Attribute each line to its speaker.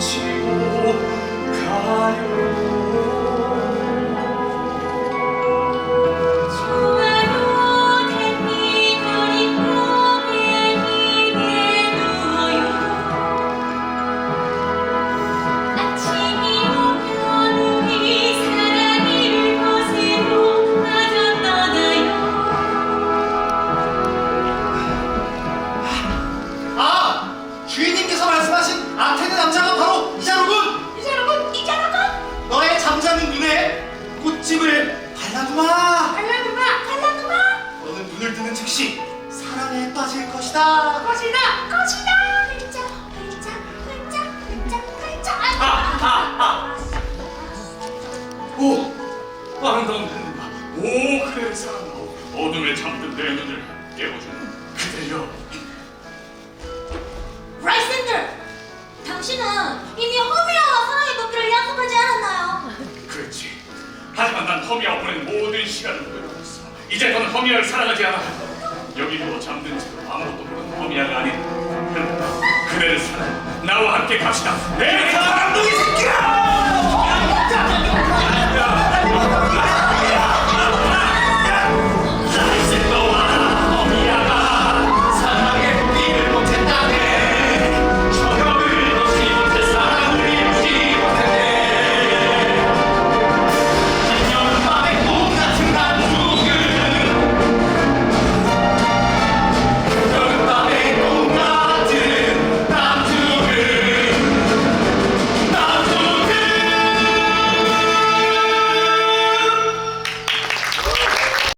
Speaker 1: 묻히고 가요
Speaker 2: 사랑에 빠질 것이다!
Speaker 3: 것이다! 것이다! 흘쩍 흘쩍 흘쩍 흘쩍 흘쩍
Speaker 1: 오! 아름다운 햇님아 오 그대 사랑아 어둠에 잠든 내 눈을 깨워주는 그대여.
Speaker 3: 라이센들 당신은 이미 허미아와 사랑의 도피를 약속하지 않았나요?
Speaker 1: 그렇지. 하지만 난 허미와 보낸 모든 시간을 후회하고 있어. 이제 더는 허미아를 사랑하지 않아 여기 누워 잠든 채로 아무것도 모르는 허미아가 아닌 그대를 사랑 나와 함께 갑시다. 내 새끼야